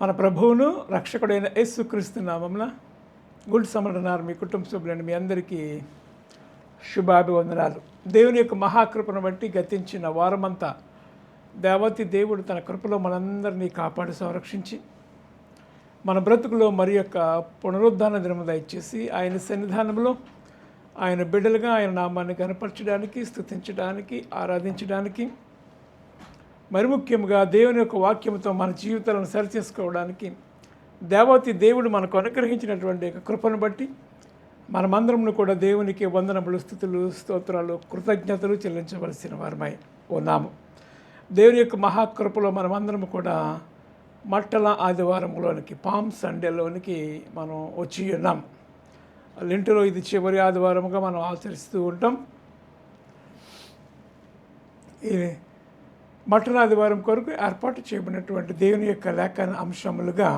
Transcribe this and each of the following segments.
మన ప్రభువును రక్షకుడైన యేసుక్రీస్తు నామంన గుడ్ సమరనార్ మీ కుటుంబ సభ్యులని మీ అందరికీ శుభాభివందనాలు. దేవుని యొక్క మహాకృపను బట్టి గతించిన వారమంతా దేవతి దేవుడు తన కృపలో మనందరినీ కాపాడి సంరక్షించి మన బ్రతుకులో మరి యొక్క పునరుద్ధాన దినము దయచేసి ఆయన సన్నిధానంలో ఆయన బిడ్డలుగా ఆయన నామాన్ని కనపరచడానికి స్థుతించడానికి ఆరాధించడానికి మరి ముఖ్యంగా దేవుని యొక్క వాక్యంతో మన జీవితాలను సరిచేసుకోవడానికి దేవతి దేవుడు మనకు అనుగ్రహించినటువంటి కృపను బట్టి మనమందరం కూడా దేవునికి వందనములు స్థుతులు స్తోత్రాలు కృతజ్ఞతలు చెల్లించవలసిన వారమై ఉన్నాము. దేవుని యొక్క మహాకృపలో మనమందరం కూడా మట్టల ఆదివారంలోనికి పామ్ సండేలోనికి మనం వచ్చి ఉన్నాం. లింటులో ఇది చివరి ఆదివారముగా మనం ఆచరిస్తూ ఉంటాం. ఈ కొరకు ఏర్పాటు చేయబడినటువంటి దేవుని యొక్క లేఖన అంశములుగా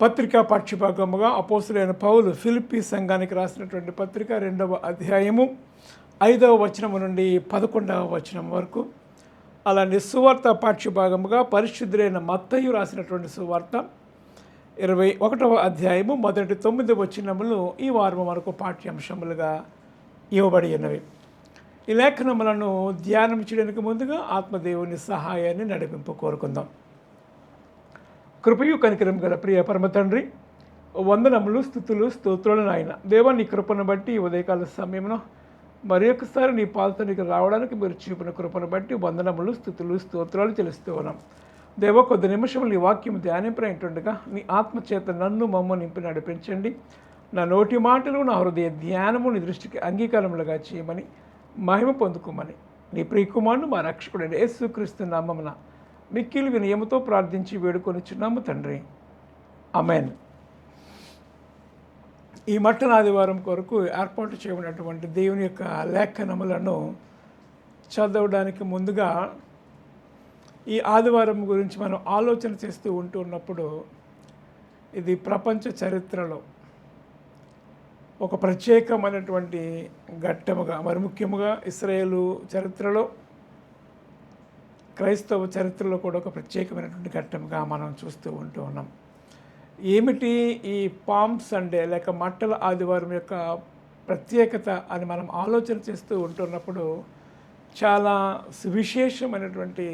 పత్రికా పాఠ్యభాగముగా అపోసులైన పౌలు ఫిలిప్పీ సంఘానికి రాసినటువంటి పత్రిక రెండవ అధ్యాయము ఐదవ వచనము నుండి పదకొండవ వచనం వరకు అలానే సువార్త పాఠ్యభాగముగా పరిశుద్ధులైన మత్తయ్య రాసినటువంటి సువార్త ఇరవై ఒకటవ అధ్యాయము మొదటి తొమ్మిది వచనములు ఈ వారం మనకు పాఠ్యాంశములుగా ఇవ్వబడి ఉన్నవి. ఈ లేఖనములను ధ్యానం చేయడానికి ముందుగా ఆత్మదేవుని సహాయాన్ని నడిపింపు కోరుకుందాం. కృపయు కనికరం గల ప్రియ పరమ తండ్రి వందనములు స్థుతులు స్తోత్రులు నాయన. దేవా నీ కృపను బట్టి ఈ ఉదయకాల సమయంలో మరి ఒకసారి నీ పాలతో రావడానికి మీరు చూపిన కృపను బట్టి వందనములు స్థుతులు స్తోత్రాలు తెలుస్తూ ఉన్నాం. దేవ కొద్ది నిమిషములు ఈ వాక్యం ధ్యానింపైంటుండగా నీ ఆత్మచేత నన్ను మమ్మ నింపి నడిపించండి. నా నోటి మాటలు నా హృదయ ధ్యానము నీ దృష్టికి అంగీకారములుగా చేయమని మహిమ పొందుకోమని. నీ ప్రియకుమారుడు మా రక్షకుడైన యేసుక్రీస్తు నామమున మిక్కిలు వినయముతో ప్రార్థించి వేడుకొనిచున్నాము తండ్రి. అమెన్ ఈ మట్టన ఆదివారం కొరకు ఏర్పాటు చేయబడినటువంటి దేవుని యొక్క లేఖనములను చదవడానికి ముందుగా ఈ ఆదివారం గురించి మనం ఆలోచన చేస్తూ ఉంటున్నప్పుడు ఇది ప్రపంచ చరిత్రలో ఒక ప్రత్యేకమైనటువంటి ఘట్టముగా మరి ముఖ్యముగా ఇస్రాయేలు చరిత్రలో క్రైస్తవ చరిత్రలో కూడా ఒక ప్రత్యేకమైనటువంటి ఘట్టంగా మనం చూస్తూ ఉంటూ ఉన్నాం. ఏమిటి ఈ పామ్ సండే లేక మట్టల ఆదివారం యొక్క ప్రత్యేకత అని మనం ఆలోచన చేస్తూ ఉంటున్నప్పుడు చాలా సువిశేషమైనటువంటి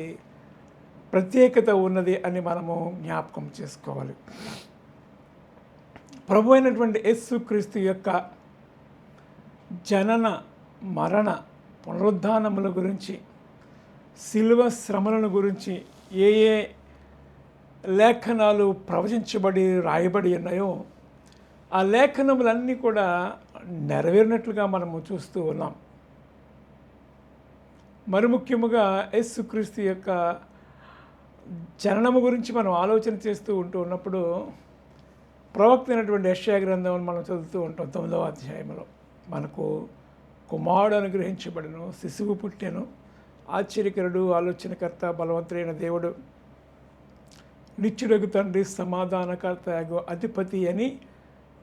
ప్రత్యేకత ఉన్నది అని మనము జ్ఞాపకం చేసుకోవాలి. ప్రభు అయినటువంటి యేసుక్రీస్తు యొక్క జనన మరణ పునరుద్ధానముల గురించి శిలువ శ్రమలను గురించి ఏ ఏ లేఖనాలు ప్రవచించబడి రాయబడి ఉన్నాయో ఆ లేఖనములన్నీ కూడా నెరవేరినట్లుగా మనము చూస్తూ ఉన్నాం. మరి ముఖ్యముగా యేసుక్రీస్తు యొక్క జననము గురించి మనం ఆలోచన చేస్తూ ఉంటూ ఉన్నప్పుడు ప్రవక్త అయినటువంటి యశ్యా గ్రంథం మనం చదువుతూ ఉంటాం తొమ్మిదవ అధ్యాయంలో. మనకు కుమారుడు అనుగ్రహించబడను శిశువు పుట్టెను ఆశ్చర్యకరుడు ఆలోచనకర్త బలవంతుడైన దేవుడు నిత్యుడగు తండ్రి సమాధానకర్త అధిపతి అని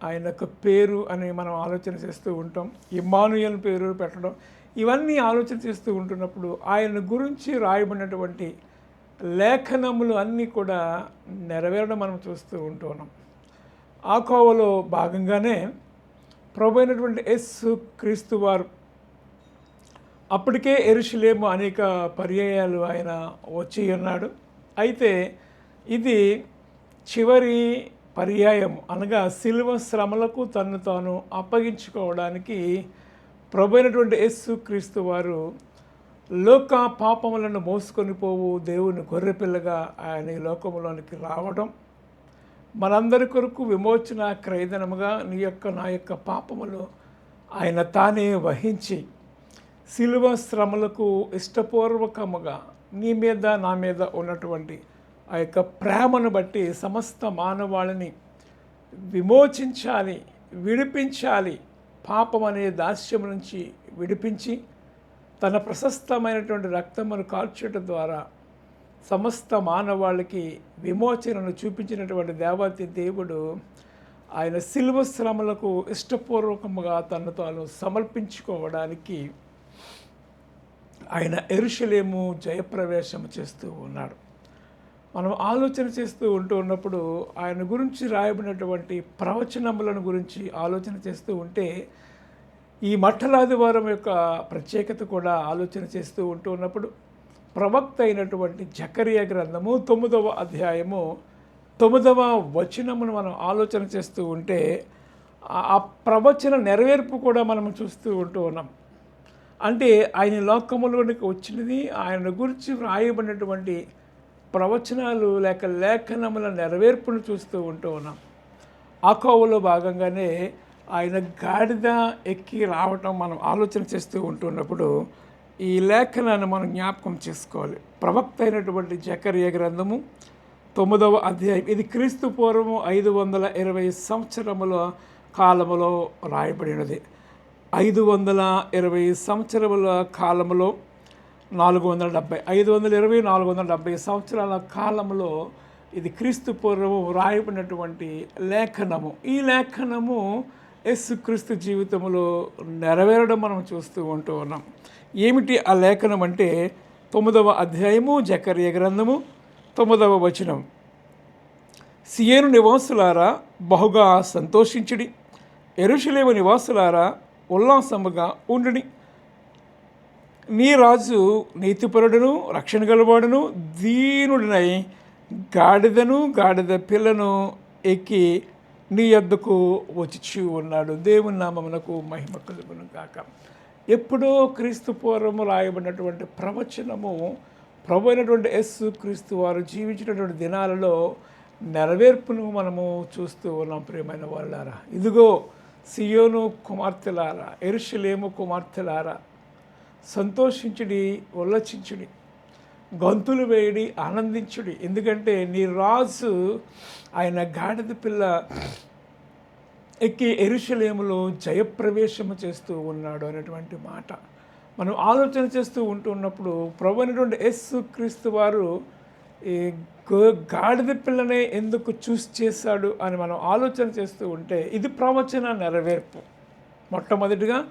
ఆయన యొక్క పేరు అని మనం ఆలోచన చేస్తూ ఉంటాం. ఇమానుయల్ పేరు పెట్టడం ఇవన్నీ ఆలోచన చేస్తూ ఉంటున్నప్పుడు ఆయన గురించి రాయబడినటువంటి లేఖనములు అన్నీ కూడా నెరవేరడం మనం చూస్తూ ఉంటున్నాం ఆ కోవలో భాగంగానే ప్రభు అయినటువంటి ఎస్ క్రీస్తు వారు అప్పటికే ఎరుషులేము అనేక పర్యాయాలు ఆయన వచ్చి ఉన్నాడు. అయితే ఇది చివరి పర్యాయం అనగా శిల్వ శ్రమలకు తను తాను అప్పగించుకోవడానికి ప్రభు అయినటువంటి యేసు క్రీస్తు వారు లోక పాపములను మోసుకొని పోవు దేవుని గొర్రెపిల్లగా ఆయన ఈ లోకంలోనికి రావడం మనందరి కొరకు విమోచన క్రయదనముగా నీ యొక్క నా యొక్క పాపములు ఆయన తానే వహించి శిలువ శ్రమలకు ఇష్టపూర్వకముగా నీ మీద నా మీద ఉన్నటువంటి ఆ యొక్క ప్రేమను బట్టి సమస్త మానవాళిని విమోచించాలి విడిపించాలి. పాపం అనే దాస్యం నుంచి విడిపించి తన ప్రశస్తమైనటువంటి రక్తమును కాల్చడం ద్వారా సమస్త మానవాళికి విమోచనను చూపించినటువంటి దేవాతి దేవుడు ఆయన శిల్వ శ్రమలకు ఇష్టపూర్వకముగా తను తాను సమర్పించుకోవడానికి ఆయన ఎరుషలేము జయప్రవేశం చేస్తూ ఉన్నాడు. మనం ఆలోచన చేస్తూ ఉంటూ ఉన్నప్పుడు ఆయన గురించి రాయబడినటువంటి ప్రవచనములను గురించి ఆలోచన చేస్తూ ఉంటే ఈ మట్టలాదివారం యొక్క ప్రత్యేకత కూడా ఆలోచన చేస్తూ ఉంటూ ఉన్నప్పుడు ప్రవక్త అయినటువంటి జకరియా గ్రంథము తొమ్మిదవ అధ్యాయము తొమ్మిదవ వచనమును మనం ఆలోచన చేస్తూ ఉంటే ఆ- ప్రవచన నెరవేర్పు కూడా మనం చూస్తూ ఉంటూ ఉన్నాం. అంటే ఆయన లోకములోనికి వచ్చినది ఆయన గురించి వ్రాయబడినటువంటి ప్రవచనాలు లేక లేఖనముల నెరవేర్పును చూస్తూ ఉంటూ ఉన్నాం. ఆ కోవలో భాగంగానే ఆయన గాడిద ఎక్కి రావటం మనం ఆలోచన చేస్తూ ఉంటున్నప్పుడు ఈ లేఖనాన్ని మనం జ్ఞాపకం చేసుకోవాలి. ప్రవక్త అయినటువంటి జకర్య గ్రంథము తొమ్మిదవ అధ్యాయం. ఇది క్రీస్తు పూర్వము ఐదు వందల ఇరవై సంవత్సరముల కాలములో రాయబడినది. ఐదు వందల ఇరవై సంవత్సరముల కాలములో నాలుగు వందల డెబ్బై ఐదు వందల ఇరవై నాలుగు వందల డెబ్బై సంవత్సరాల కాలంలో ఇది క్రీస్తు పూర్వము రాయబడినటువంటి లేఖనము. ఈ లేఖనము యేసుక్రీస్తు జీవితంలో నెరవేరడం మనం చూస్తూ ఉంటూ ఉన్నాం. ఏమిటి ఆ లేఖనం అంటే తొమ్మిదవ అధ్యాయము జకర్య గ్రంథము తొమ్మిదవ వచనం సియేను నివాసులారా బహుగా సంతోషించుడి. ఎరుషలేము నివాసులారా ఉల్లాసముగా ఉండుని నీ రాజు నీతిపరుడును రక్షణ గలవాడును దీనుడినై గాడిదను గాడిద పిల్లను ఎక్కి నీ యొద్దకు వచ్చి ఉన్నాడు. దేవుని నామమునకు మహిమ కలుగును కాక ఎప్పుడో క్రీస్తు పూర్వము రాయబడినటువంటి ప్రవచనము ప్రభు అయినటువంటి యస్సు క్రీస్తు వారు జీవించినటువంటి దినాలలో నెరవేర్పును మనము చూస్తూ ఉన్నాం ప్రియమైన వాళ్ళారా. ఇదిగో సియోను కుమార్తెలారా ఎరుషలేము కుమార్తెలారా సంతోషించుడి ఉల్లచించుడి గంతులు వేయడి ఆనందించుడి. ఎందుకంటే నీ రాజు ఆయన గాడిద పిల్ల ఎక్కి ఎరుషలేములో జయప్రవేశము చేస్తూ ఉన్నాడు అనేటువంటి మాట. మనం ఆలోచన చేస్తూ ఉంటున్నప్పుడు ప్రభు అయినటువంటి యేసు క్రీస్తు వారు ఈ గో- గాడిద పిల్లనే ఎందుకు చూస్ చేశాడు అని మనం ఆలోచన చేస్తూ ఉంటే ఇది ప్రవచన నెరవేర్పు. మొట్టమొదటిగా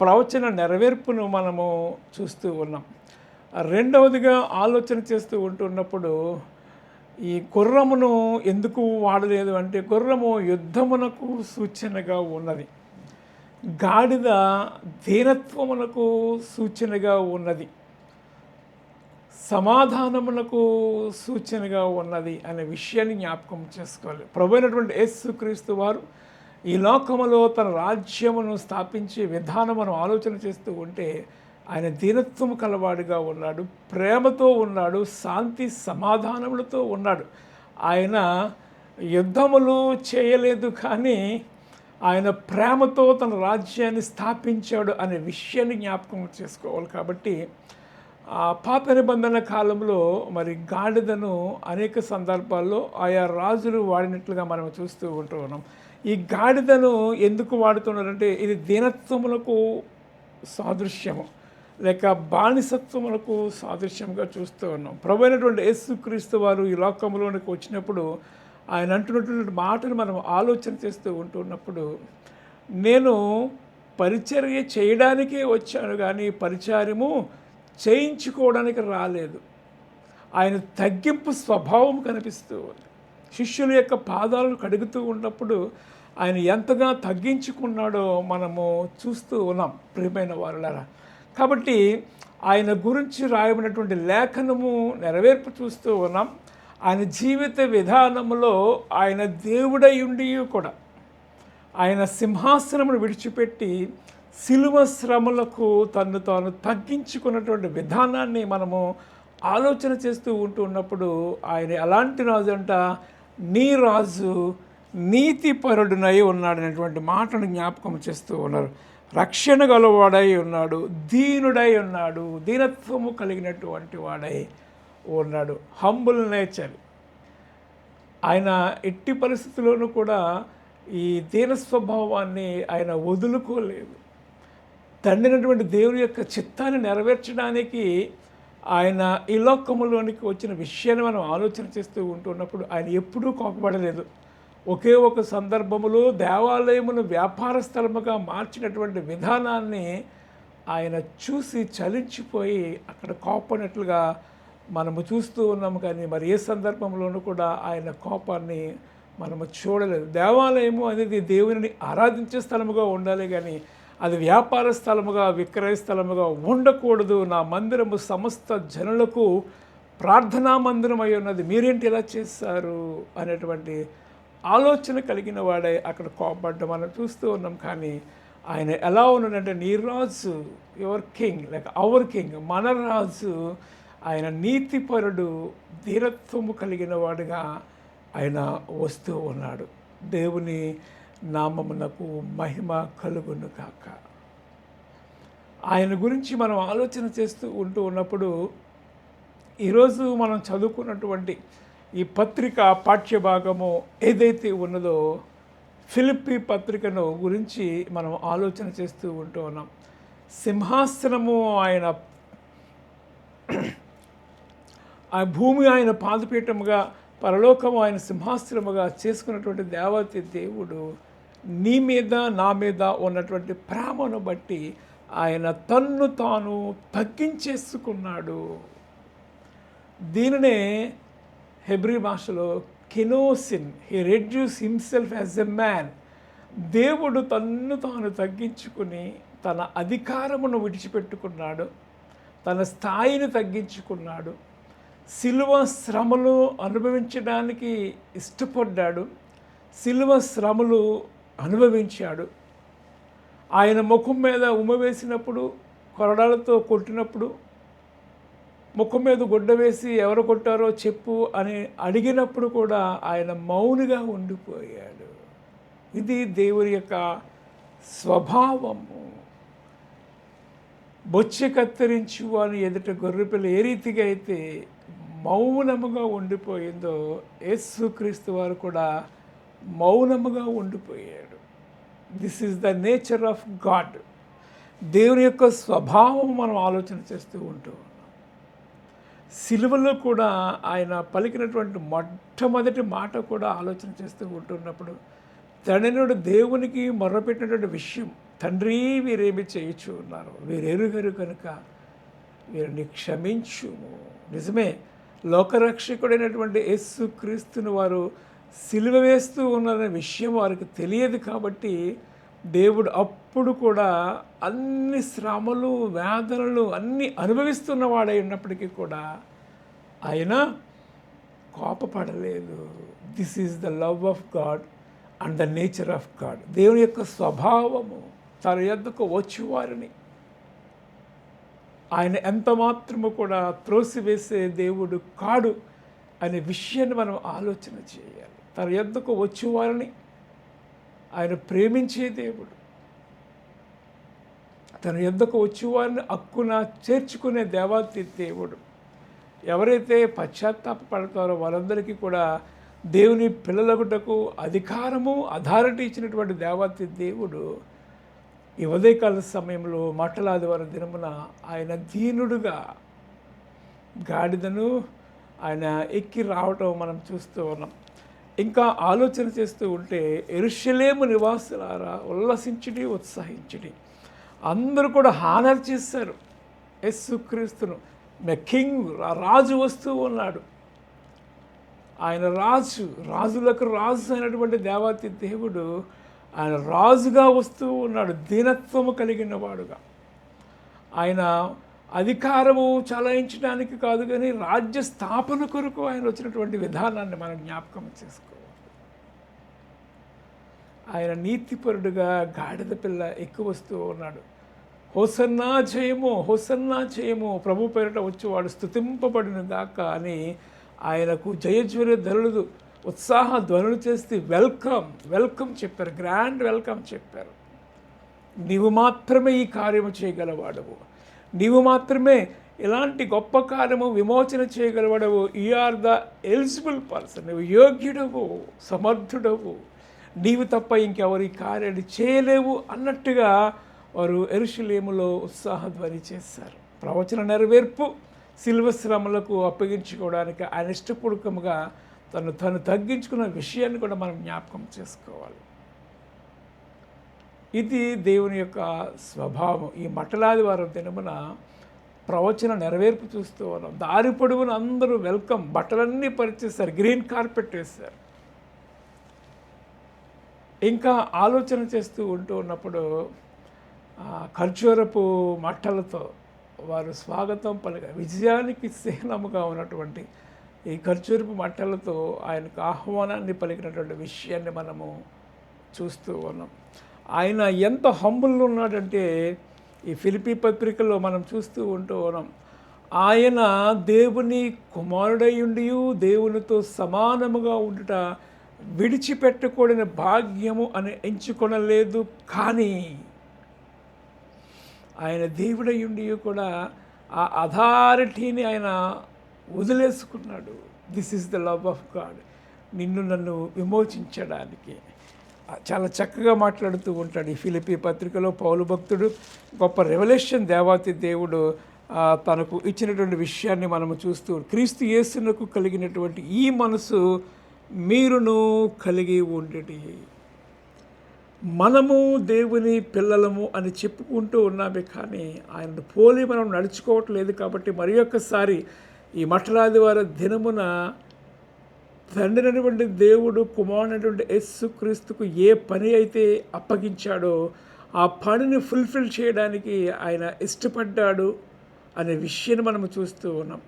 ప్రవచన నెరవేర్పును మనము చూస్తూ ఉన్నాం. రెండవదిగా ఆలోచన చేస్తూ ఉంటున్నప్పుడు ఈ గుర్రమును ఎందుకు వాడలేదు అంటే గుర్రము యుద్ధమునకు సూచనగా ఉన్నది. గాడిద దీనత్వమునకు సూచనగా ఉన్నది. సమాధానమునకు సూచనగా ఉన్నది అనే విషయాన్ని జ్ఞాపకం చేసుకోవాలి. ప్రభు యేసుక్రీస్తు వారు ఈ లోకములో తన రాజ్యమును స్థాపించే విధానమును ఆలోచన చేస్తూ ఉంటే ఆయన దీనత్వం కలవాడిగా ఉన్నాడు ప్రేమతో ఉన్నాడు శాంతి సమాధానములతో ఉన్నాడు. ఆయన యుద్ధములు చేయలేదు కానీ ఆయన ప్రేమతో తన రాజ్యాన్ని స్థాపించాడు అనే విషయాన్ని జ్ఞాపకం చేసుకోవాలి కాబట్టి ఆ పాత నిబంధన కాలంలో మరి గాడిదను అనేక సందర్భాల్లో ఆయా రాజులు వాడినట్లుగా మనం చూస్తూ ఉంటూ ఉన్నాం. ఈ గాడిదను ఎందుకు వాడుతున్నారంటే ఇది దీనత్వములకు సాదృశ్యము. లేక బానిసత్వములకు సాదృశ్యంగా చూస్తూ ఉన్నాం. ప్రభు అయినటువంటి యేసుక్రీస్తు వారు ఈ లోకంలోనికి వచ్చినప్పుడు ఆయన అంటున్నటువంటి మాటలు మనం ఆలోచన చేస్తూ ఉంటున్నప్పుడు నేను పరిచర్య చేయడానికే వచ్చాను కానీ పరిచారము చేయించుకోవడానికి రాలేదు. ఆయన తగ్గింపు స్వభావం కనిపిస్తూ ఉంది. శిష్యుల యొక్క పాదాలను కడుగుతూ ఉన్నప్పుడు ఆయన ఎంతగా తగ్గించుకున్నాడో మనము చూస్తూ ఉన్నాం. ప్రియమైన వారులారా కాబట్టి ఆయన గురించి రాయబడినటువంటి లేఖనము నెరవేర్పు చూస్తూ ఉన్నాం. ఆయన జీవిత విధానంలో ఆయన దేవుడై ఉండి కూడా ఆయన సింహాసనమును విడిచిపెట్టి సిలువ శ్రమలకు తను తాను తగ్గించుకున్నటువంటి విధానాన్ని మనము ఆలోచన చేస్తూ ఉంటూ ఉన్నప్పుడు ఆయన ఎలాంటి రాజు అంట నీ రాజు నీతిపరుడునై ఉన్నాడనేటువంటి మాటను జ్ఞాపకం చేస్తూ ఉన్నారు. రక్షణ గలవాడై ఉన్నాడు దీనుడై ఉన్నాడు దీనత్వము కలిగినటువంటి వాడై ఉన్నాడు. హంబుల్ నేచర్ ఆయన ఎట్టి పరిస్థితుల్లోనూ కూడా ఈ దీన స్వభావాన్ని ఆయన వదులుకోలేదు. తండ్రినటువంటి దేవుని యొక్క చిత్తాన్ని నెరవేర్చడానికి ఆయన ఈ లోకములోనికి వచ్చిన విషయాన్ని మనం ఆలోచన చేస్తూ ఉంటున్నప్పుడు ఆయన ఎప్పుడూ కోపపడలేదు. ఒకే ఒక సందర్భములో దేవాలయమును వ్యాపార స్థలముగా మార్చినటువంటి విధానాన్ని ఆయన చూసి చలించిపోయి అక్కడ కోపనట్లుగా మనము చూస్తూ ఉన్నాము కానీ మరి ఏ సందర్భంలోనూ కూడా ఆయన కోపాన్ని మనము చూడలేదు. దేవాలయము అనేది దేవుని ఆరాధించే స్థలముగా ఉండాలి కానీ అది వ్యాపార స్థలముగా విక్రయ స్థలముగా ఉండకూడదు. నా మందిరము సమస్త జనులకు ప్రార్థనా మందిరం అయి ఉన్నది. మీరేంటి ఇలా చేస్తారు అనేటువంటి ఆలోచన కలిగిన వాడే అక్కడ కోపడ్డం మనం చూస్తూ ఉన్నాం. కానీ ఆయన ఎలా ఉన్నాడంటే నీ రాజు your king like our king మన రాజు ఆయన నీతిపరుడు ధీరత్వము కలిగిన వాడుగా ఆయన వస్తూ ఉన్నాడు. దేవుని నామమునకు మహిమ కలుగును కాక ఆయన గురించి మనం ఆలోచన చేస్తూ ఉంటూ ఉన్నప్పుడు ఈరోజు మనం చదువుకున్నటువంటి ఈ పత్రిక పాఠ్యభాగము ఏదైతే ఉన్నదో ఫిలిప్పి పత్రికను గురించి మనం ఆలోచన చేస్తూ ఉంటూ ఉన్నాం. సింహాసనము ఆయన ఆ భూమి ఆయన పాదపీఠముగా పరలోకము ఆయన సింహాసనముగా చేసుకున్నటువంటి దేవతి దేవుడు నీ మీద నా మీద ఉన్నటువంటి ప్రేమను బట్టి ఆయన తన్ను తాను తగ్గించేసుకున్నాడు. దీనినే హెబ్రి భాషలో కెనోసిన్ he reduce himself as a man దేవుడు తన్ను తాను తగ్గించుకుని తన అధికారమును విడిచిపెట్టుకున్నాడు. తన స్థాయిని తగ్గించుకున్నాడు. సిలువ శ్రమలు అనుభవించడానికి ఇష్టపడ్డాడు. సిలువ శ్రమలు అనుభవించాడు. ఆయన ముఖం మీద ఉమ్మ వేసినప్పుడు కొరడాలతో కొట్టినప్పుడు ముఖం మీద గుడ్డ వేసి ఎవరు కొట్టారో చెప్పు అని అడిగినప్పుడు కూడా ఆయన మౌనిగా ఉండిపోయాడు. ఇది దేవుని యొక్క స్వభావము. బొచ్చి కత్తిరించు అని ఎదుట గొర్రెపిల్ల ఏ రీతిగా అయితే మౌనముగా ఉండిపోయిందో యేసుక్రీస్తు వారు కూడా మౌనముగా ఉండిపోయాడు. This is the nature of God దేవుని యొక్క స్వభావం మనం ఆలోచన చేస్తూ ఉంటాం సిలువలో కూడా ఆయన పలికినటువంటి మొట్టమొదటి మాట కూడా ఆలోచన చేస్తూ ఉంటున్నప్పుడు తండ్రినుడు దేవునికి మొర్రపెట్టినటువంటి విషయం తండ్రి వీరేమి చేయొచ్చు ఉన్నారు? వీరెరుగరు కనుక వీరిని క్షమించుము. నిజమే లోకరక్షకుడైనటువంటి యేసు క్రీస్తుని వారు సిలువ వేస్తూ ఉన్నారనే విషయం వారికి తెలియదు కాబట్టి దేవుడు అప్పుడు కూడా అన్ని శ్రమలు వేదనలు అన్నీ అనుభవిస్తున్నవాడై ఉన్నప్పటికీ కూడా ఆయన కోపపడలేదు. This is the love of God and the nature of God దేవుని యొక్క స్వభావము తన యొద్దకు వచ్చేవారిని. ఆయన ఎంత మాత్రము కూడా త్రోసివేసే దేవుడు కాడు అనే విషయాన్ని మనం ఆలోచన చేయాలి. తన యొద్దకు వచ్చేవారిని వారిని ఆయన ప్రేమించే దేవుడు. తన ఎందుకు వచ్చి వారిని అక్కున చేర్చుకునే దేవాతి దేవుడు. ఎవరైతే పశ్చాత్తాపడతారో వారందరికీ కూడా దేవుని పిల్లలగుటకు అధికారము అథారిటీ ఇచ్చినటువంటి దేవాతి దేవుడు ఈ ఉదయకాల సమయంలో మట్టలాదివారం దినమున ఆయన దీనుడుగా గాడిదను ఆయన ఎక్కి రావటం మనం చూస్తూ ఉన్నాం. ఇంకా ఆలోచన చేస్తూ ఉంటే ఎరుషలేము నివాసులారా ఉల్లసించడి ఉత్సాహించుడి. అందరూ కూడా హానర్ చేశారు. యేసుక్రీస్తును. మే కింగ్ రాజు వస్తూ ఉన్నాడు. ఆయన రాజు రాజులకు రాజు అయినటువంటి దేవాతి దేవుడు ఆయన రాజుగా వస్తూ ఉన్నాడు దీనత్వము కలిగిన వాడుగా. ఆయన అధికారము చలాయించడానికి కాదు కానీ రాజ్య స్థాపన కొరకు ఆయన వచ్చినటువంటి విధానాన్ని మనం జ్ఞాపకం చేసుకోవాలి. ఆయన నీతిపరుడుగా గాడిద పిల్ల ఎక్కువ వస్తూ ఉన్నాడు. హోసన్నా జయము హోసన్నా జయము ప్రభు పేరిట వచ్చి వాడు స్థుతింపబడిన దాకా అని ఆయనకు జయజ్వర ధరులు ఉత్సాహ ధ్వనులు చేస్తే వెల్కమ్ వెల్కమ్ చెప్పారు గ్రాండ్ వెల్కమ్ చెప్పారు. నీవు మాత్రమే ఈ కార్యము చేయగలవాడవు. నీవు మాత్రమే ఇలాంటి గొప్ప కార్యము విమోచన చేయగలవడవు. ఈ ఆర్ ద ఎలిజిబుల్ పర్సన్ నువ్వు యోగ్యుడవు సమర్థుడవు. నీవు తప్ప ఇంకెవరు ఈ కార్యాన్ని చేయలేవు అన్నట్టుగా వారు ఎరుషులేములో ఉత్సాహధ్వని చేశారు. ప్రవచన నెరవేర్పు శిల్వ శ్రమలకు అప్పగించుకోవడానికి ఆయన ఇష్టపూర్వకంగా తను తను తగ్గించుకున్న విషయాన్ని కూడా మనం జ్ఞాపకం చేసుకోవాలి. ఇది దేవుని యొక్క స్వభావం. ఈ మట్టలాది వారం దినమున ప్రవచన నెరవేర్పు చూస్తూ ఉన్నాం. దారి పొడవున అందరూ వెల్కమ్. బట్టలన్నీ పరిచేస్తారు గ్రీన్ కార్పెట్ వేస్తారు ఇంకా ఆలోచన చేస్తూ ఉంటూ ఉన్నప్పుడు ఖర్చూరపు ఖర్జూరపు మట్టలతో వారు స్వాగతం పలిక విజయానికి చిహ్నముగా ఉన్నటువంటి ఈ ఖర్జూరపు మట్టలతో ఆయనకు ఆహ్వానాన్ని పలికినటువంటి విషయాన్ని మనము చూస్తూ ఉన్నాం. ఆయన ఎంత హంబుల్ ఉన్నాడంటే ఈ ఫిలిపి పత్రికలో మనం చూస్తూ ఉంటూ ఉన్నాం. ఆయన దేవుని కుమారుడయుండి దేవునితో సమానముగా ఉండుట విడిచిపెట్టకూడని భాగ్యము అని ఎంచుకొనలేదు కానీ ఆయన దేవుడయుండి కూడా ఆ అథారిటీని ఆయన వదిలేసుకున్నాడు. This is the love of God నిన్ను నన్ను విమోచించడానికి. చాలా చక్కగా మాట్లాడుతూ ఉంటాడు. ఈ ఫిలిపి పత్రికలో పౌలు భక్తుడు గొప్ప రెవల్యూషన్ దేవాతి దేవుడు తనకు ఇచ్చినటువంటి విషయాన్ని మనము చూస్తూ క్రీస్తు యేసునకు కలిగినటువంటి ఈ మనసు మీరును కలిగి ఉండేటి మనము దేవుని పిల్లలము అని చెప్పుకుంటూ ఉన్నామే కానీ ఆయన పోలి మనం నడుచుకోవట్లేదు కాబట్టి మరి ఒక్కసారి ఈ మఠలాదివార దినమున తండ్రి అయినటువంటి దేవుడు కుమారుడైనటువంటి యస్సు క్రీస్తుకు ఏ పని అయితే అప్పగించాడో ఆ పనిని ఫుల్ఫిల్ చేయడానికి ఆయన ఇష్టపడ్డాడు అనే విషయాన్ని మనం చూస్తూ ఉన్నాం.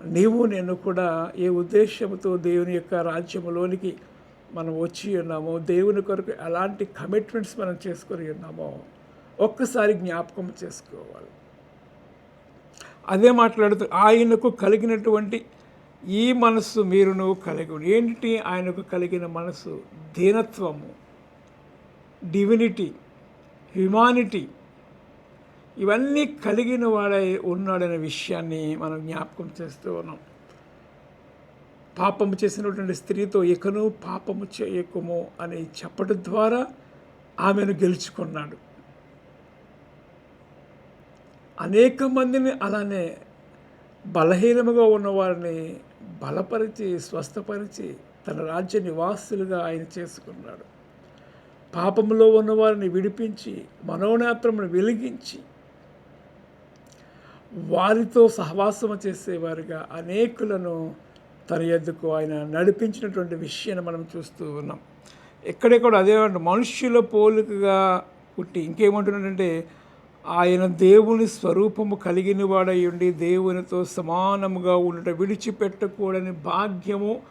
నీవు నేను కూడా ఏ ఉద్దేశంతో దేవుని యొక్క రాజ్యములోనికి మనం వచ్చి ఉన్నామో దేవుని కొరకు ఎలాంటి కమిట్మెంట్స్ మనం చేసుకొని ఉన్నామో ఒక్కసారి జ్ఞాపకం చేసుకోవాలి. అదే మాట్లాడుతూ ఆయనకు కలిగినటువంటి ఈ మనస్సు మీరును కలిగి ఏంటి ఆయనకు కలిగిన మనసు దీనత్వము డివినిటీ హ్యుమానిటీ ఇవన్నీ కలిగిన వాడై ఉన్నాడనే విషయాన్ని మనం జ్ఞాపకం చేస్తూ ఉన్నాం. పాపము చేసినటువంటి స్త్రీతో ఇకను పాపము చేయకుము అని చెప్పడం ద్వారా ఆమెను గెలుచుకున్నాడు. అనేక మందిని అలానే బలహీనముగా ఉన్నవారిని బలపరిచి స్వస్థపరిచి తన రాజ్య నివాసులుగా ఆయన చేసుకున్నాడు. పాపములో ఉన్నవారిని విడిపించి మనోనేత్రమును వెలిగించి వారితో సహవాసము చేసేవారుగా అనేకులను తన ఎద్దుకు ఆయన నడిపించినటువంటి విషయాన్ని మనం చూస్తూ ఉన్నాం. ఎక్కడెక్కడ అదే మనుష్యుల పోలికగా పుట్టి ఇంకేమంటున్నాడంటే ఆయన దేవుని స్వరూపము కలిగిన వాడై ఉండి దేవునితో సమానముగా ఉండట విడిచిపెట్టకూడని భాగ్యము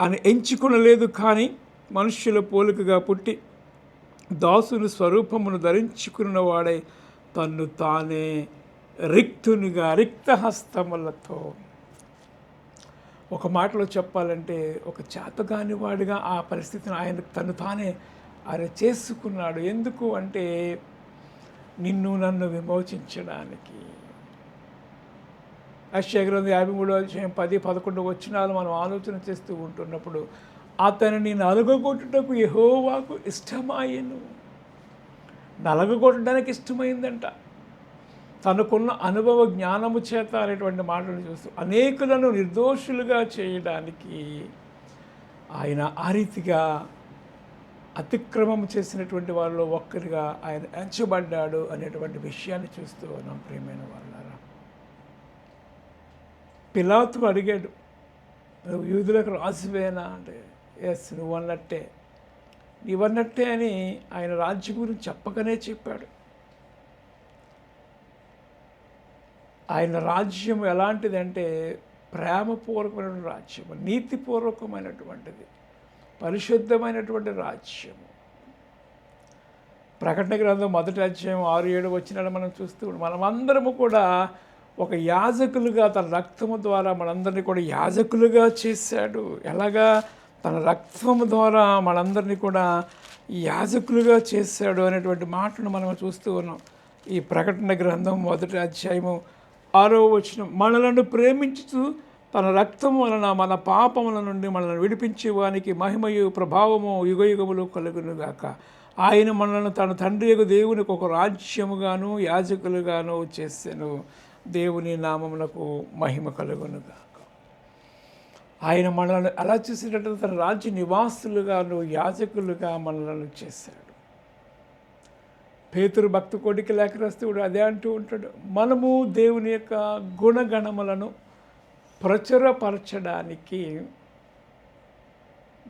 అని ఎంచుకునలేదు కానీ మనుష్యుల పోలికగా పుట్టి దాసుని స్వరూపమును ధరించుకున్న వాడై తన్ను తానే రిక్తునిగా రిక్తహస్తములతో. ఒక మాటలో చెప్పాలంటే ఒక చేతగాని వాడిగా ఆ పరిస్థితిని ఆయన తను తానే ఆయన చేసుకున్నాడు. ఎందుకు అంటే నిన్ను నన్ను విమోచించడానికి. అక్షయ యాభై మూడో అధ్యాయం పది పదకొండు వచ్చినాలు మనం ఆలోచన చేస్తూ ఉంటున్నప్పుడు అతనిని నలుగగొట్టుటకు యహోవాకు ఇష్టమాయను. నలగగొట్టడానికి ఇష్టమైందంట. తనకున్న అనుభవ జ్ఞానము చేత అనేటువంటి మాటలు చూస్తూ అనేకులను నిర్దోషులుగా చేయడానికి ఆయన ఆ రీతిగా అతిక్రమం చేసినటువంటి వాళ్ళలో ఒక్కరిగా ఆయన ఎంచబడ్డాడు అనేటువంటి విషయాన్ని చూస్తూ ఉన్నాం ప్రియమైన వాళ్ళారా పిలాతు అడిగాడు నువ్వు యూదులకు రాసివేనా? అంటే ఎస్ నువ్వు అన్నట్టే నీవన్నట్టే అని ఆయన రాజ్యం గురించి చెప్పకనే చెప్పాడు. ఆయన రాజ్యం ఎలాంటిదంటే ప్రేమపూర్వకమైన రాజ్యం నీతిపూర్వకమైనటువంటిది. పరిశుద్ధమైనటువంటి రాజ్యము. ప్రకటన గ్రంథం మొదటి అధ్యాయం ఆరు ఏడు వచ్చినాడు మనం చూస్తూ మనమందరము కూడా ఒక యాజకులుగా తన రక్తము ద్వారా మనందరినీ కూడా యాజకులుగా చేశాడు. ఎలాగా? తన రక్తము ద్వారా మనందరినీ కూడా యాజకులుగా చేశాడు అనేటువంటి మాటను మనం చూస్తూ ఉన్నాం. ఈ ప్రకటన గ్రంథం మొదటి అధ్యాయము ఆరో వచ్చిన మనలను ప్రేమించుతూ తన రక్తము వలన మన పాపముల నుండి మనల్ని విడిపించే వానికి మహిమయు ప్రభావము యుగయుగములు కలుగునుగాక. ఆయన మనల్ని తన తండ్రి యొక్క దేవునికి ఒక రాజ్యముగాను యాజకులుగాను చేస్తాను దేవుని నామమునకు మహిమ కలుగునుగాక. ఆయన మనల్ని అలా చేసేటట్టు తన రాజ్య నివాసులుగాను యాజకులుగా మనలను చేశాడు. పేతురు భక్తు కోటికి లేఖ రాస్తే కూడా అదే అంటూ ఉంటాడు. మనము దేవుని యొక్క గుణగణములను ప్రచురపరచడానికి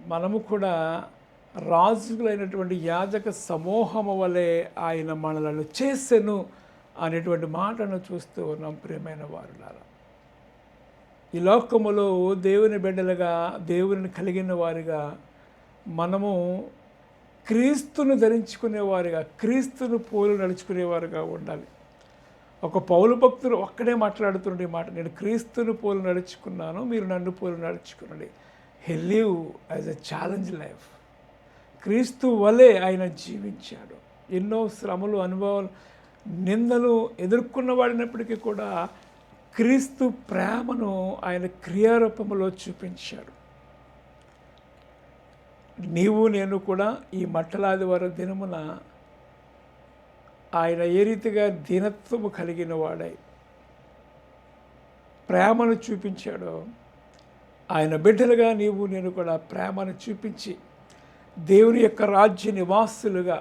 మనము కూడా రాజులైనటువంటి యాజక సమూహము వలె ఆయన మనలను చేసెను అనేటువంటి మాటను చూస్తూ ఉన్నాం ప్రియమైన వారులారా. ఈ లోకములో దేవుని బిడ్డలుగా దేవుని కలిగిన వారిగా మనము క్రీస్తును ధరించుకునేవారుగా క్రీస్తును పోలు నడుచుకునేవారుగా ఉండాలి. ఒక పౌలు భక్తులు ఒక్కడే మాట్లాడుతుండే మాట నేను క్రీస్తును పోలు నడుచుకున్నాను మీరు నన్ను పోలు నడుచుకునండి. He live as a challenge life క్రీస్తు వలె ఆయన జీవించాడు. ఎన్నో శ్రమలు అనుభవాలు నిందలు ఎదుర్కొన్న వాడినప్పటికీ కూడా క్రీస్తు ప్రేమను ఆయన క్రియారూపంలో చూపించాడు. నీవు నేను కూడా ఈ మట్టలాదివారం దినమున ఆయన ఏ రీతిగా దీనత్వము కలిగిన వాడై ప్రేమను చూపించాడో ఆయన బిడ్డలుగా నీవు నేను కూడా ప్రేమను చూపించి దేవుని యొక్క రాజ్య నివాసులుగా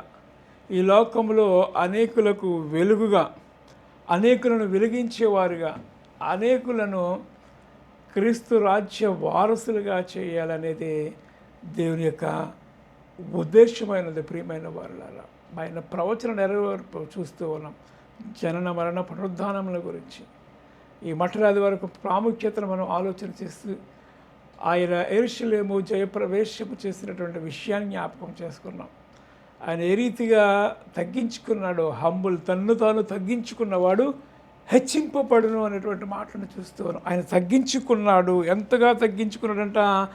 ఈ లోకంలో అనేకులకు వెలుగుగా అనేకులను వెలిగించేవారుగా అనేకులను క్రీస్తు రాజ్య వారసులుగా చేయాలనేది దేవుని యొక్క ఉద్దేశమైనది ప్రియమైన వారులారా. ఆయన ప్రవచన నెరవేర్పు చూస్తూ ఉన్నాం. జనన మరణ పునరుద్ధానముల గురించి. ఈ మఠరాది వరకు ప్రాముఖ్యతను మనం ఆలోచన చేస్తూ ఆయన ఎరుషులేము జయప్రవేశము చేసినటువంటి విషయాన్ని జ్ఞాపకం చేసుకున్నాం. ఆయన ఏ రీతిగా తగ్గించుకున్నాడో హంబుల్ తన్ను తాను తగ్గించుకున్నవాడు హెచ్చింపబడును అనేటువంటి మాటను చూస్తూ ఉన్నాం. ఆయన తగ్గించుకున్నాడు. ఎంతగా తగ్గించుకున్నాడంట?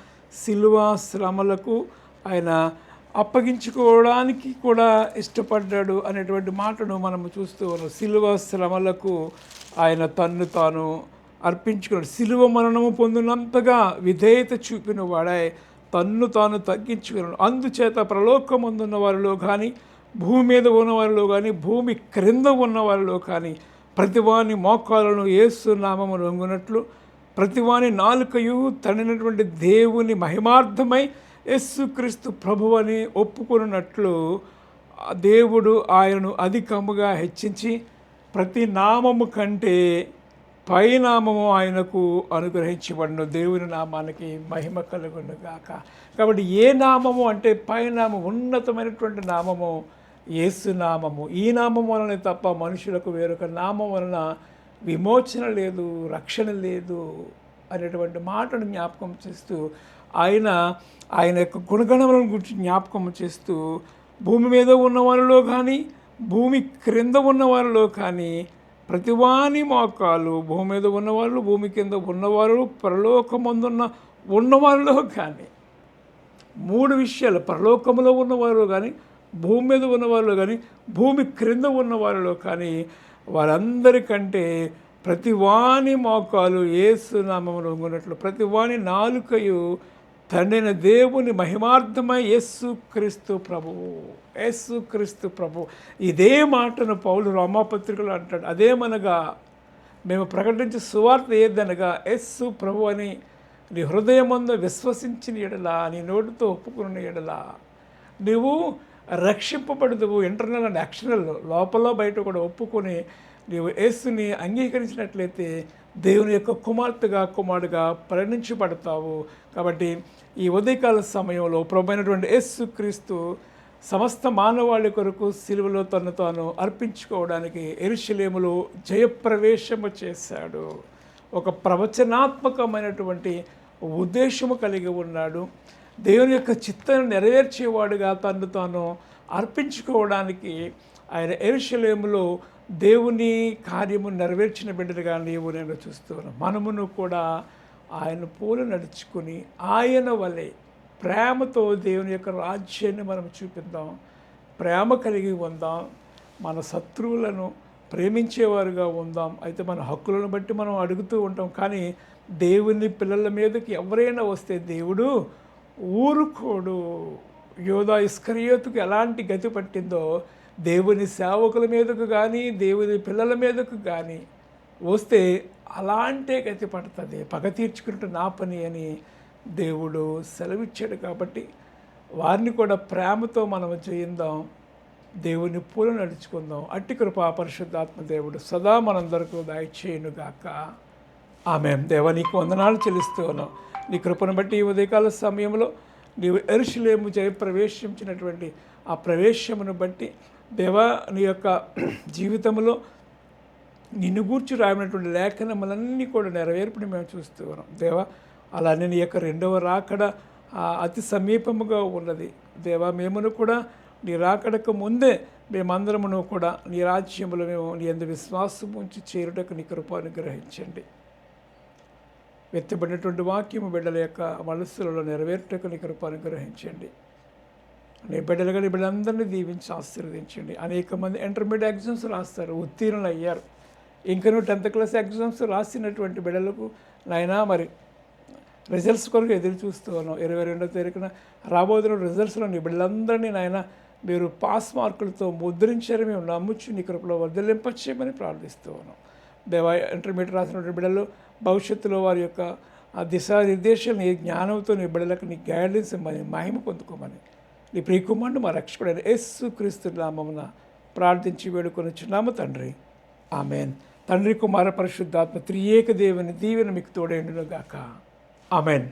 శిలువ శ్రమలకు ఆయన అప్పగించుకోవడానికి కూడా ఇష్టపడ్డాడు అనేటువంటి మాటను మనము చూస్తూ ఉన్నాం. శిలువ శ్రమలకు ఆయన తన్ను తాను అర్పించుకున్నాడు. శిలువ మరణము పొందినంతగా విధేయత చూపిన వాడే తన్ను తాను తగ్గించుకున్నాడు. అందుచేత ప్రలోకమందున్న వారిలో కానీ భూమి మీద ఉన్న వారిలో కానీ భూమి క్రింద ఉన్న వారిలో కానీ ప్రతివాని మోకాలను ఏసు నామము రొంగునట్లు ప్రతివాని నాలుకయు తడినటువంటి దేవుని మహిమార్థమై యస్సుక్రీస్తు ప్రభు అని ఒప్పుకున్నట్లు దేవుడు ఆయనను అధికముగా హెచ్చించి ప్రతి నామము కంటే పైనామము ఆయనకు అనుగ్రహించబడిన. దేవుని నామానికి మహిమ కలుగును గాక. కాబట్టి ఏ నామము అంటే పైనామం ఉన్నతమైనటువంటి నామము యేసు నామము. ఈ నామం వలన తప్ప మనుషులకు వేరొక నామం వలన విమోచన లేదు రక్షణ లేదు అనేటువంటి మాటను జ్ఞాపకం చేస్తూ ఆయన ఆయన యొక్క గుణగణములను గురించి జ్ఞాపకం చేస్తూ భూమి మీద ఉన్న వారిలో కానీ భూమి క్రింద ఉన్న వారిలో కానీ ప్రతివాని మోకాలు భూమి మీద ఉన్నవాళ్ళు భూమి కింద ఉన్నవారు పరలోకమందున్న ఉన్నవారిలో కానీ మూడు విషయాలు పరలోకంలో ఉన్నవారు కానీ భూమి మీద ఉన్నవారిలో కానీ భూమి క్రింద ఉన్నవారిలో కానీ వారందరికంటే ప్రతివాని మోకాలు ఏసునామంలో ఉన్నట్లు ప్రతివాని నాలుకయు తండ్రిన దేవుని మహిమార్థమై యస్సు క్రీస్తు ప్రభువు యస్సు క్రీస్తు ప్రభు. ఇదే మాటను పౌలు రామాపత్రికలు అంటాడు. అదేమనగా మేము ప్రకటించే సువార్త ఏదనగా యస్సు ప్రభు అని నీ హృదయమందు విశ్వసించిన ఎడలా నీ నోటితో ఒప్పుకున్న ఎడలా నువ్వు రక్షింపబడదువు ఇంటర్నల్ అండ్ ఎక్స్టర్నల్ లోపల బయట కూడా ఒప్పుకొని నీవు యేసుని అంగీకరించినట్లయితే దేవుని యొక్క కుమార్తెగా కుమారుడుగా పరిణించబడతావు. కాబట్టి ఈ ఉదయకాల సమయంలో ప్రభైనటువంటి యేసుక్రీస్తు సమస్త మానవాళి కొరకు సిలువలో తను తాను అర్పించుకోవడానికి ఎరుశలేములో జయప్రవేశము చేశాడు. ఒక ప్రవచనాత్మకమైనటువంటి ఉద్దేశము కలిగి ఉన్నాడు. దేవుని యొక్క చిత్తాన్ని నెరవేర్చేవాడుగా తను తాను అర్పించుకోవడానికి ఆయన ఎరుశలేములో దేవుని కార్యము నెరవేర్చిన బిడ్డలుగా నీవు నేను చూస్తున్నాను మనమును కూడా ఆయన పూలు నడుచుకుని ఆయన వలె ప్రేమతో దేవుని యొక్క రాజ్యాన్ని మనం చూపిద్దాం. ప్రేమ కలిగి ఉందాం. మన శత్రువులను ప్రేమించేవారుగా ఉందాం. అయితే మన హక్కులను బట్టి మనం అడుగుతూ ఉంటాం. కానీ దేవుని పిల్లల మీదకి ఎవరైనా వస్తే దేవుడు ఊరుకోడు. యోధా ఇస్కరియోతుకు ఎలాంటి గతి పట్టిందో దేవుని సేవకుల మీదకు కానీ దేవుని పిల్లల మీదకు కానీ వస్తే అలాంటే గతి పడుతుంది. పగ తీర్చుకుంటూ నా పని అని దేవుడు సెలవిచ్చాడు కాబట్టి వారిని కూడా ప్రేమతో మనం చేయిందాం. దేవుని పూల నడుచుకుందాం. అట్టి కృపా పరిశుద్ధాత్మ దేవుడు సదా మనందరకు దయచేయునుగాక ఆమె దేవ నీకు వందనాలు చెల్లిస్తూ ఉన్నాం. నీ కృపను బట్టి ఈ ఉదయకాల సమయంలో నీవు ఎరుషులేము జయ ప్రవేశించినటువంటి ఆ ప్రవేశమును బట్టి దేవా నీ యొక్క జీవితంలో నిన్ను గూర్చి రాయనటువంటి లేఖనములన్నీ కూడా నెరవేర్పుని మేము చూస్తూ ఉన్నాం. దేవా అలా నేను యొక్క రెండవ రాకడ అతి సమీపముగా ఉన్నది. దేవా మేమును కూడా నీ రాకడకు ముందే మేమందరమును కూడా నీ రాజ్యములో మేము నీ అందు విశ్వాసం ఉంచి చేరుటకు నీ కృపాను గ్రహించండి వెత్తబడినటువంటి వాక్యము బిడ్డల యొక్క మనస్సులలో నెరవేరుటకు నీ కృపాను గ్రహించండి నీ బిడ్డలుగా నీ బిడ్డలందరినీ దీవించి ఆశీర్వదించండి. అనేక మంది ఇంటర్మీడియట్ ఎగ్జామ్స్ రాస్తారు ఉత్తీర్ణులు అయ్యారు ఇంకను టెన్త్ క్లాస్ ఎగ్జామ్స్ రాసినటువంటి బిడ్డలకు నాయనా మరి రిజల్ట్స్ కొరకు ఎదురు చూస్తూ ఉన్నాం ఇరవై రెండో తారీఖున రాబోతున్న రిజల్ట్స్లో నీ బిడ్డలందరినీ నాయన మీరు పాస్ మార్కులతో ముద్రించారు మేము నమ్ముచ్చు నీ కృపలో వర్ధలింపచేయమని ప్రార్థిస్తూ ఉన్నాం. దేవా ఇంటర్మీడియట్ రాసినటువంటి బిడ్డలు భవిష్యత్తులో వారి యొక్క ఆ దిశానిర్దేశాలు నీ జ్ఞానంతో నీ బిడ్డలకు నీ గైడెన్స్ ఇమ్మని మహిమ పొందుకోమని నీ ప్రియకుమారుడు మా రక్షకుడైన యేసు క్రీస్తు నామమున ప్రార్థించి వేడుకొని చున్నాము తండ్రి. ఆమెన్. తండ్రి కుమార పరిశుద్ధాత్మ త్రియేక దేవుని దీవెన మీకు తోడైండును గాక ఆమెన్.